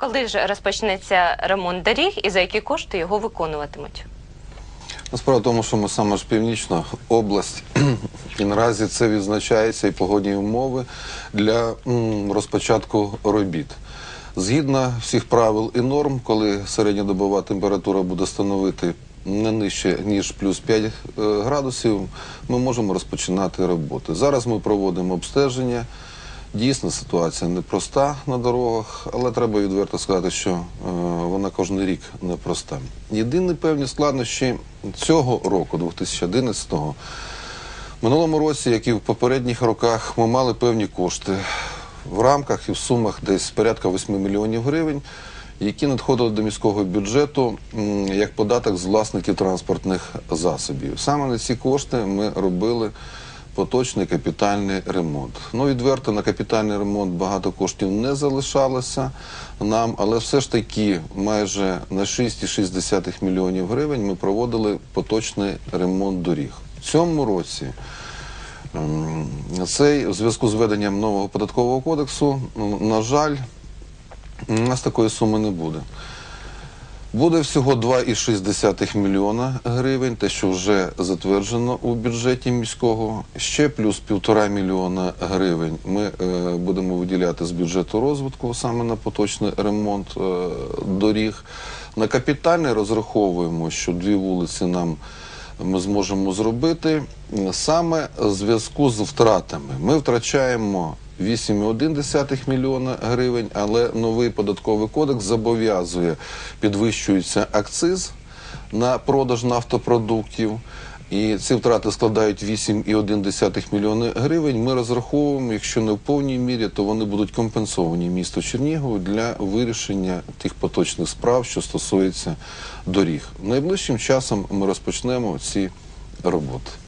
Коли ж розпочнеться ремонт доріг і за які кошти його виконуватимуть? Ну, Справа в тому, що ми саме ж північна область, і наразі це відзначається і погодні умови для розпочатку робіт. Згідно всіх правил і норм, коли середньодобова температура буде становити не нижче ніж плюс 5 е, градусів, ми можемо розпочинати роботи. Зараз ми проводимо обстеження. Дійсно, ситуація непроста на дорогах, але треба відверто сказати, що е, вона кожен рік непроста. Єдині певні складнощі цього року, 2011-го, в минулому році, як і в попередніх роках, ми мали певні кошти в рамках і в сумах десь порядка 8 мільйонів гривень, які надходили до міського бюджету як податок з власників транспортних засобів. Саме на ці кошти ми робили поточний капітальний ремонт. Ну, відверто на капітальний ремонт багато коштів не залишалося нам, але все ж таки майже на 6,6 мільйонів гривень ми проводили поточний ремонт доріг. В цьому році цей в зв'язку з введенням нового податкового кодексу, на жаль, у нас такої суми не буде. Буде всього 2,6 мільйона гривень, те, що вже затверджено у бюджеті міського. Ще плюс півтора мільйона гривень ми е, будемо виділяти з бюджету розвитку саме на поточний ремонт е, доріг. На капітальний розраховуємо, що дві вулиці нам ми зможемо зробити саме в зв'язку з втратами. Ми втрачаємо 8,1 мільйона гривень, але новий податковий кодекс зобов'язує, підвищується акциз на продаж нафтопродуктів. І ці втрати складають 8,1 мільйони гривень. Ми розраховуємо, якщо не в повній мірі, то вони будуть компенсовані місту Чернігову для вирішення тих поточних справ, що стосується доріг. Найближчим часом ми розпочнемо ці роботи.